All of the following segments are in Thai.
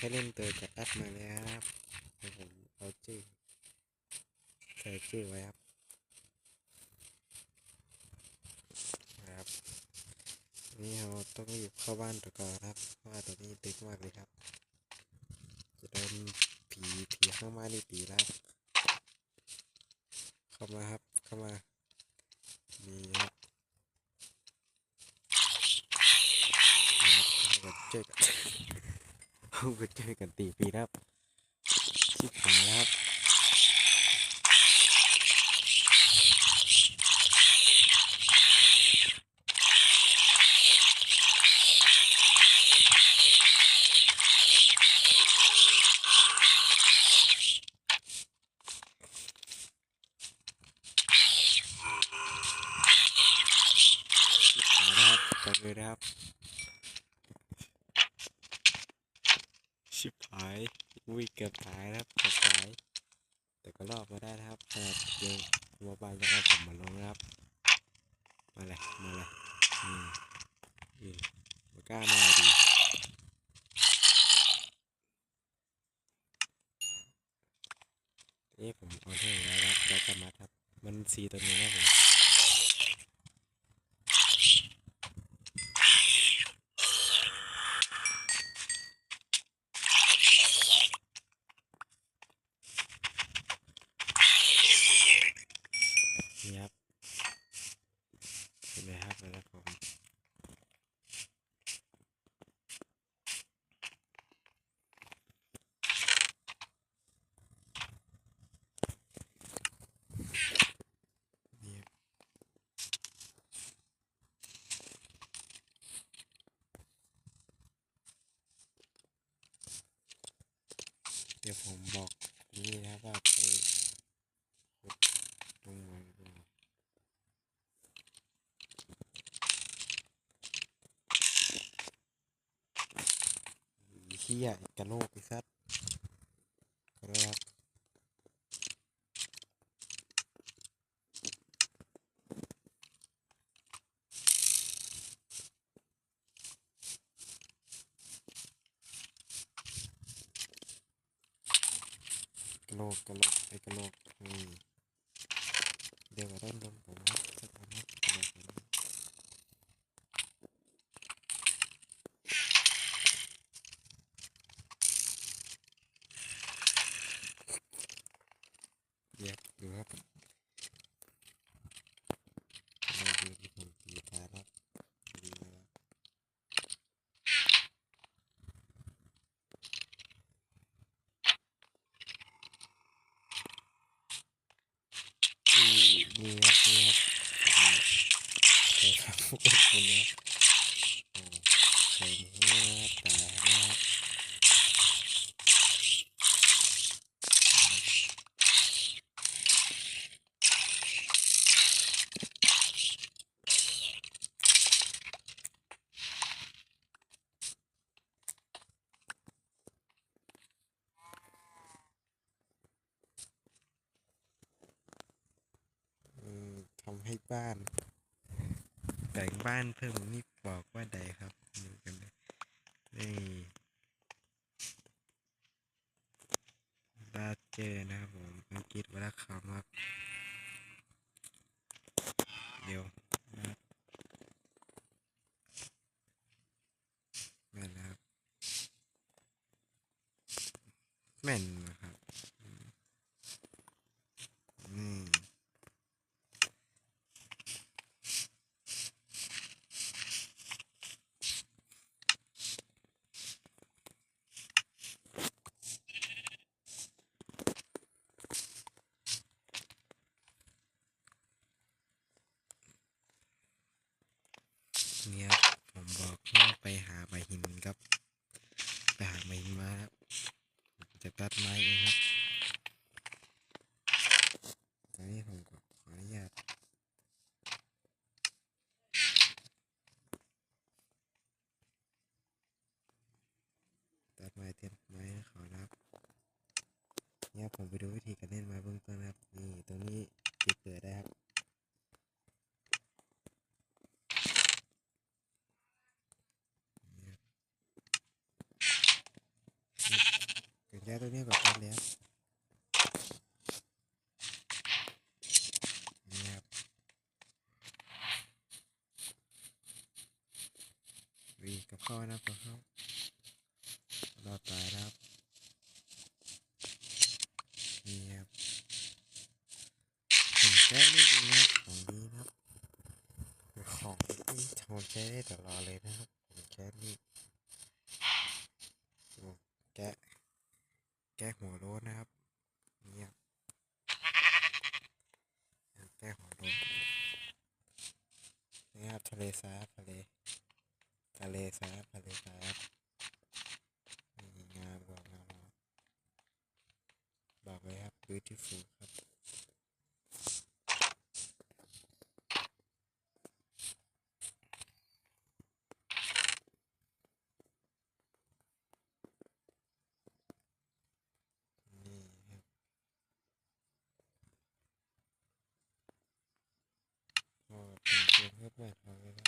แค่เล่นตัวกับแอดมาเลยครับผมเอาชื่อใส่ชื่อไว้ครับครับนี่เราต้องรีบเข้าบ้านตัวก่อนครับเพราะว่าตอนนี้ดึกมากเลยครับจะโดนผีผีเข้ามาในตีแล้วเข้ามาครับเข้ามามีครับนะครับเราก็เจอกัน เราก็เจอกันตีปีครับชิบหายแล้วครับชิบหายแล้วครับกันเลยนะครับ ชิบหายวิ่งเกือบตายนะครับเกือบตาย แต่ก็รอดมาได้นะครับขนาดเดียวโมบายยังเอาผมมาลงนะครับ มาเลยมาเลยอืมอืมมากล้ามาดีนี่ผมเอาเท่งแล้วครับแล้วก็มัดครับ มันสีตัวนี้ครับผม นี่ครับ เห็นไหมครับแล้วผมนี่ครับเดี๋ยวผมบอกนี่นะครับว่าไปขุดตรงไหนตรงไหน เฮียกระโลกไอ้สัตว์ขอโทษครับกระโลกกระโลกไอ้กระโลกนี่เดี๋ยวก็ได้ลงผมครับสักคนครับกระโหลกกระโหลกเดี๋ยวดูครับเราดูที่ผมตีตาครับดีมากอืมนี่ครับนี่ครับผมเคยครับพวกคนนะโอ้เคยนี่ครับตายนะครับ อืมทำให้บ้าน แต่ง บ้านเพิ่มนี่บอกว่าใดครับดูกันเลยนี่บาเจอนะครับผมอังกฤษวรรณคำครับ เดี๋ยวนะแม่นนะครับ แม่น ผมไปดูวิธีการเล่นมาเบื้องต้นนะครับ นี่ตรงนี้ติดเปิดได้ครับ เกิดแล้ตรงนี้แบบนี้แล้ววีกับข้าวนะครับ ผมแก้ไม่ดีนะของดีนะครับของที่ทำใช้ได้ตลอดเลยนะครับแก้นี่โอ้แกะแก้หัวโล้นนะครับเงียบแก้หัวโล้นนี่ครับทะเลสาบทะเลทะเลสาบทะเลสาบงามกว่างามกว่าบอกเลยครับ beautiful ครับ นี่ครับก็เป็นเกมเพื่อใหม่ของเลยครับ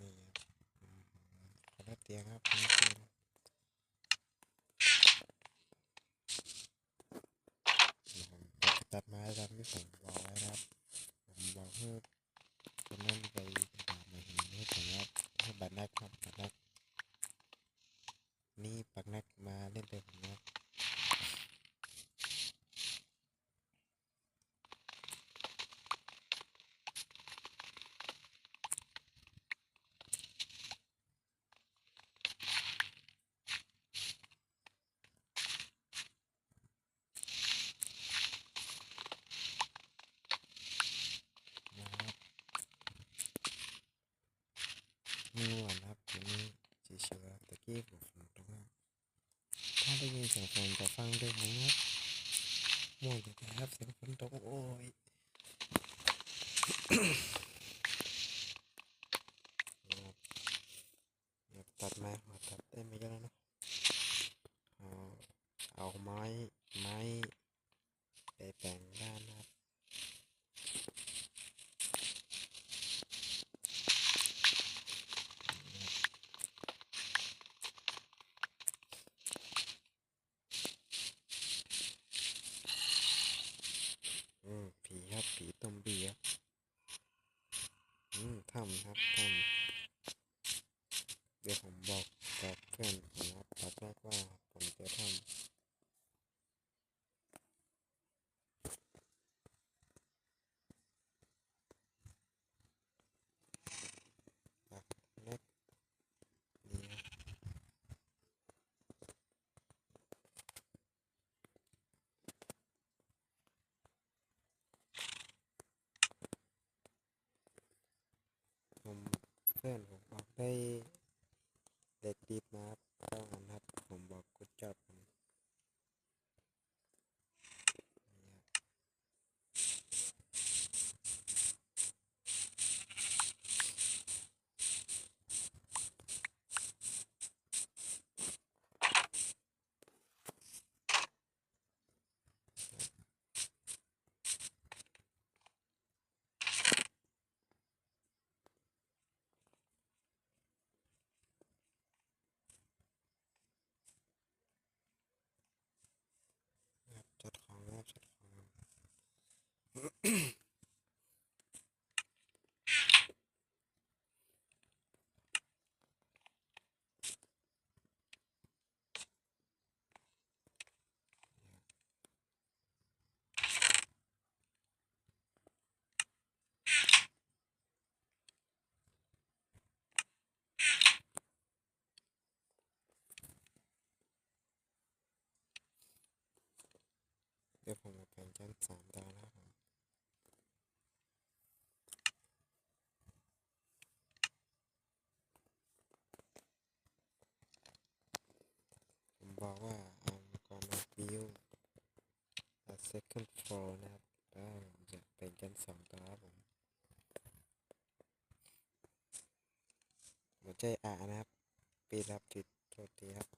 นี่ครับอืมขอรับ เตียงครับขอรับเตียงนี่ผมจะตัดไม้ตามที่ผมบอกไว้นะครับ ผมบอกให้คนนั้นไปหามาเห็นให้ผมว่าให้บัตรนักครับบัตรนัก นี่ปักนักมาเล่นเต็มผมนะครับนะครับ มือหวานครับทีนี้เฉยๆตะกี้ผมฝนตกครับถ้าได้ยินเสียงฝนจะฟังด้วยผมครับม่วงจะครับเสียงฝนตกโอ้ย ครับเดี๋ยวตัดไม้หัวตัดได้ไม่เยอะแล้วเนอะเอาเอาไม้ไม้ไปแปลงด้านนะครับ อืมผีครับผีตอมบี้ครับอืมถ้ำครับถ้ำเดี๋ยวผมบอกกับเพื่อนผมครับตอนแรกว่าผมเจอถ้ำปักเล็กนี่ครับผมเพื่อน ไปเด็กดีมาครับเท่านั้นครับผมบอกกุดจอบผมนี่ครับครับจัดของครับจัดของเดี๋ยวผมมาแปลงชั้น สามดาวนะครับผมผมบอกว่า I'm gonna build a second floor นะครับแล้วผมจะเป็นชั้นสองต่อครับผมหัวใจอ่านะครับ ปีรับติดโทษทีครับ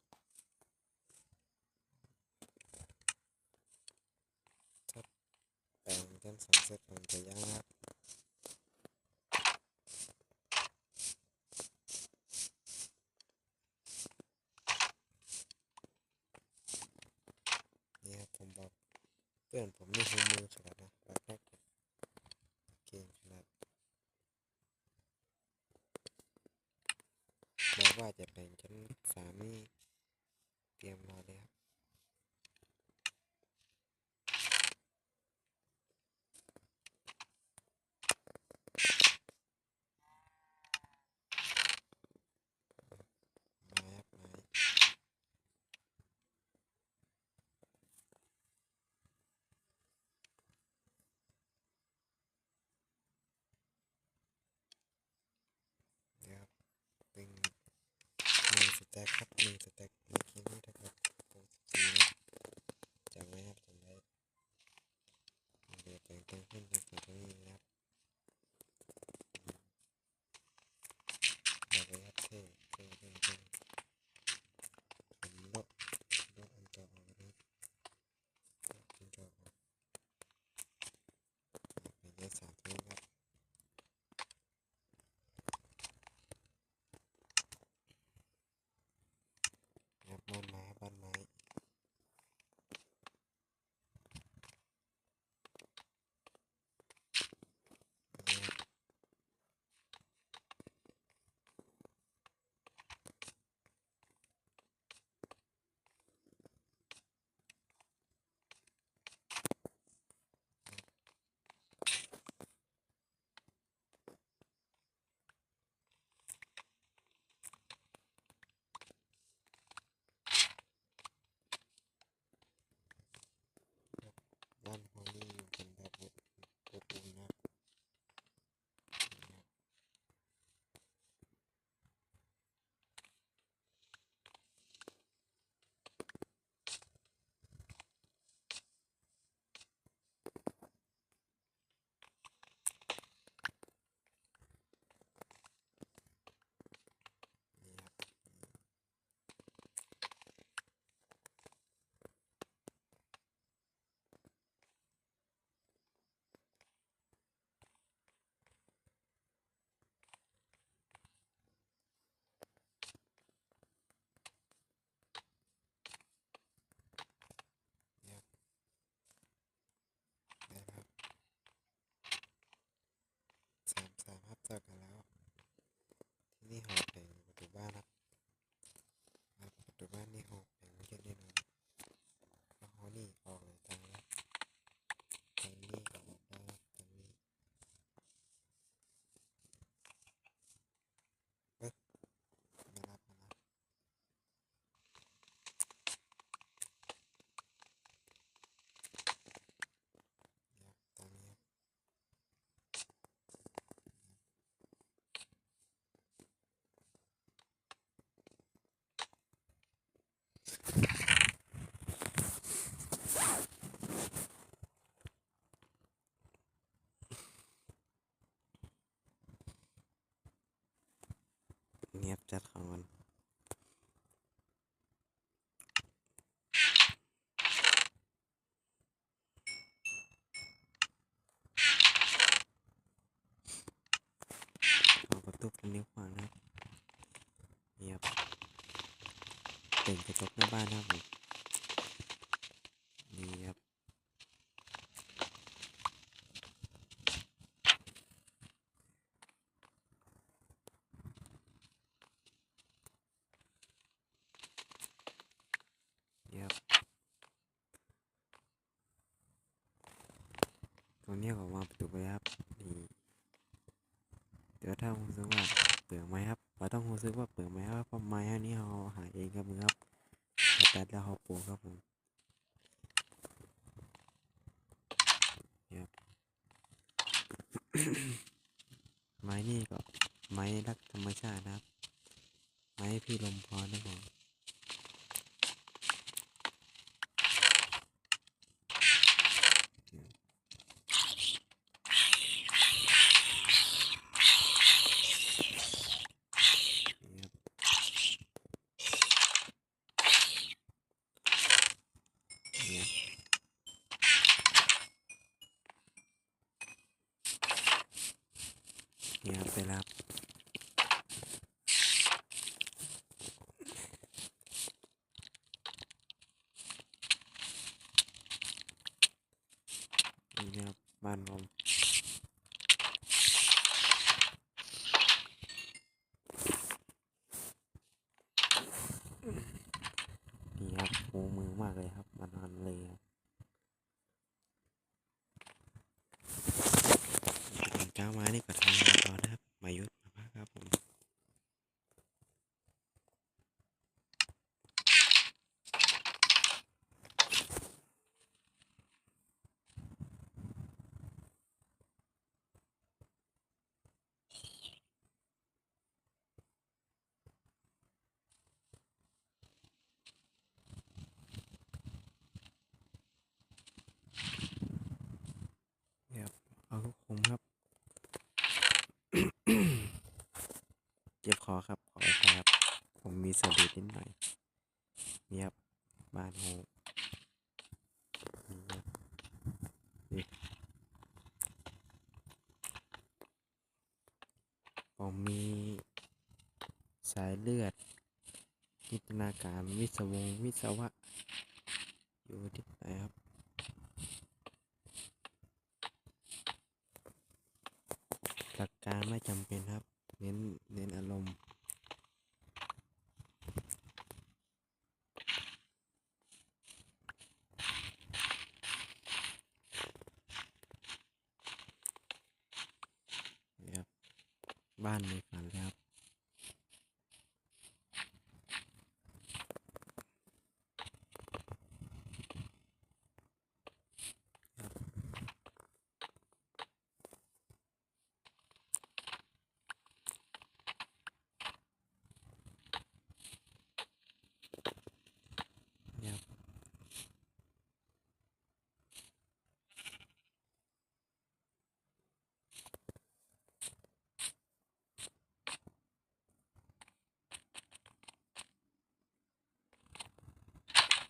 Блін, помножимо на 2. attack happening, attack จัดของมันเอาประตูเป็นนิ้วขวานะครับนี่ครับเป็นกระจกหน้าบ้านนะครับผม สึกว่าเปลือกไหมครับเราต้องรู้สึกว่าเปลือกไหมครับเพราะไม้อันนี้เราหาเองครับมือครับแต่แล้วเรา สะดุดนิดหน่อยนี่ครับบ้านโฮนี่ครับนี่ผมมีสายเลือดวิทนาการวิศวงวิศวะ อยู่ที่ไหนครับหลักการไม่จำเป็นครับ เน้นเน้นครับ บ้านในฝันเลยครับ นี่ครับ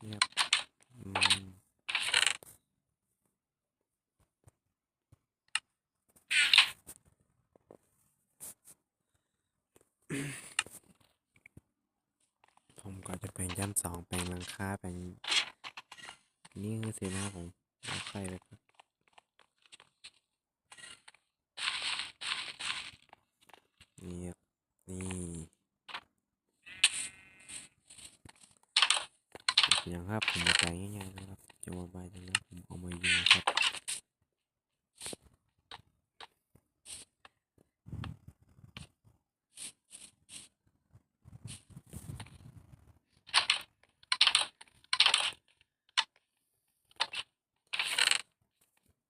นี่ครับอืม ผมก็จะแปลงชั้นสองแปลงหลังคาแปลงนี่คือสีหน้าผมแล้วไปเลยครับนี่นี่อย่างครับผมมาแต่งง่ายๆนะครับจะมาบายตรงนี้ผมเอามายิงครับ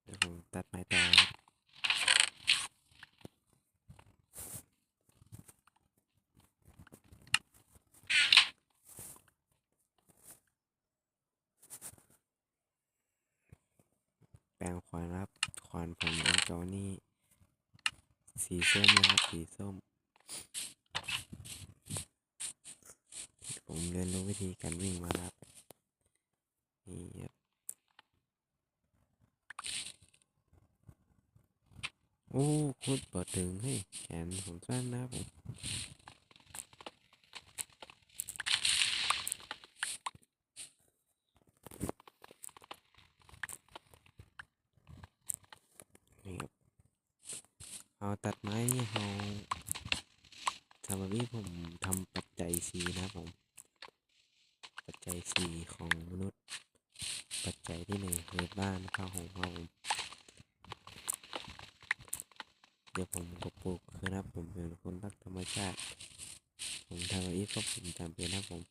เดี๋ยวผมตัดไม้ต่อครับแปลงขวานครับขวานผมอันเก่านี่สีส้มนะครับสีส้ม ผม เรียนรู้วิธีการวิ่งมาแล้วครับนี่ครับโอ้คุดเปิดถึงให้ยแขนผมสั้นนะครับผมนี่ครับเอาตัดไม้นี่เอาทำแบบนี้ผมทำปัจจัยสีนะครับผม ปัจจัยสี่ของมนุษย์ ปัจจัยที่หนึ่งคือบ้านข้าวของครับผมเดี๋ยวผมก็ปลูกคือนะผมเป็นคนรักธรรมชาติ ผมทำแบบนี้ก็ผมจำเป็นนะผม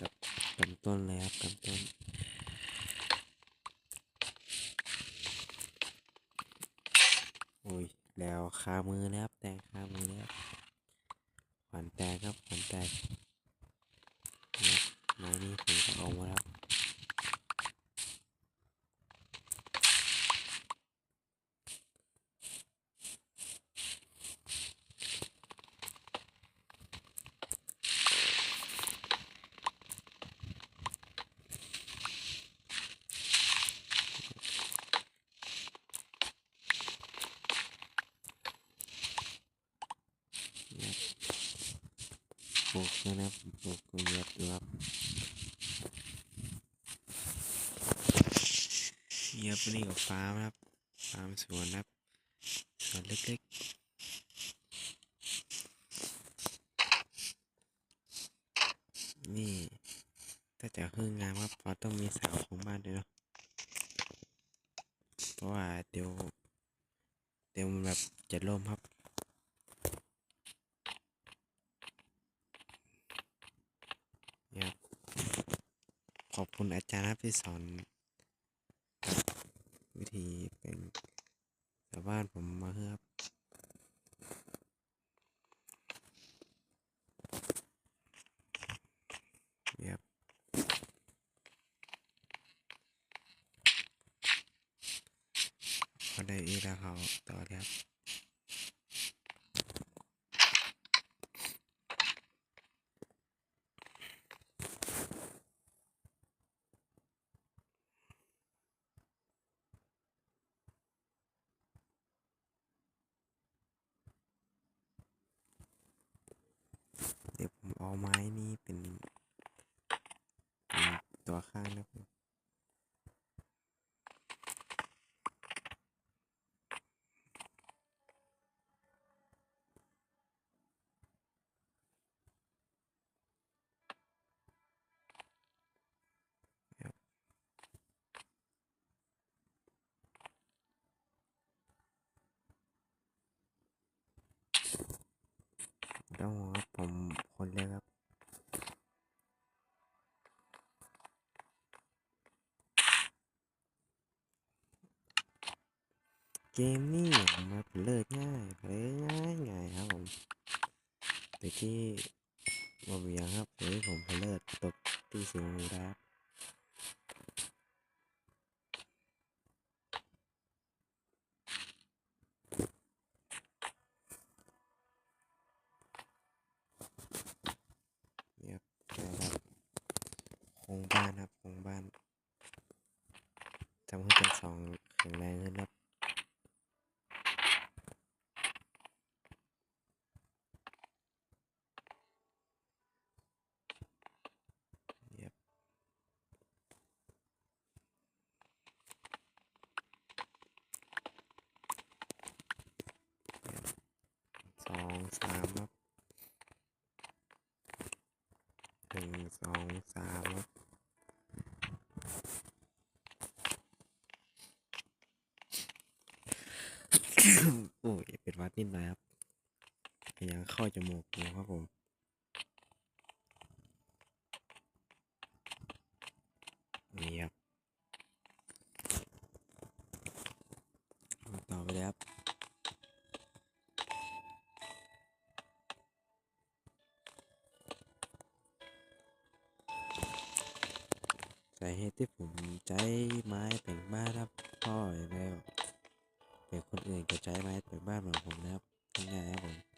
กับกำต้นเลยครับกำต้นโอ้ยแล้วคามือนะครับแตกคามือแล้วขวานแตกครับขวานแตกนี่ครับไม้นี่ผมก็เอามาแล้ว นี่ครับปลูกด้วยนะผมปลูกกล้วยเย็บดูครับเย็บนี่กับฟาร์มครับฟาร์มสวนครับสวนเล็กๆนี่ถ้าจะฮื้งามครับเพราะต้องมีเสาของบ้านด้วยเนาะเพราะว่าเดี๋ยว เดี๋ยวมันแบบจะล่มครับ เนี่ยครับขอบคุณอาจารย์ครับ ที่สอนวิธีเป็นชาวบ้านผมมาครับเนี่ยครับพอได้อีแล้วเขาต่อครับ เดี๋ยวผมเอาไม้นี้เป็นเป็นตัวข้างนะครับผมครับ ต้องครับผมคนเลยครับเกมนี่ผมาเลิกง่ายเลยง่ายง่ายครับผมแต่ที่บอมียังครับเฮ้ยผมเลิกตกที่สูงได้บ เนี่ยครับนะครับโคร งบ้านครับโครงบ้านจำให้เป็นสองขึ้นครับ เนี่ยครับสองสามครับหนึ่งสองสามครับ โอ้ยเป็นวัดนิดหน่อยครับพยายามเข้าจมูกอยู่ครับผมนี่ครับต่อไปเลยครับสาเหตุที่ผมใช้ไม้แต่งบ้านครับพ่อแล้ว แต่คนอื่นจะใช้ไม้ไปบ้านเหมือนผมนะครับง่ายๆครับผม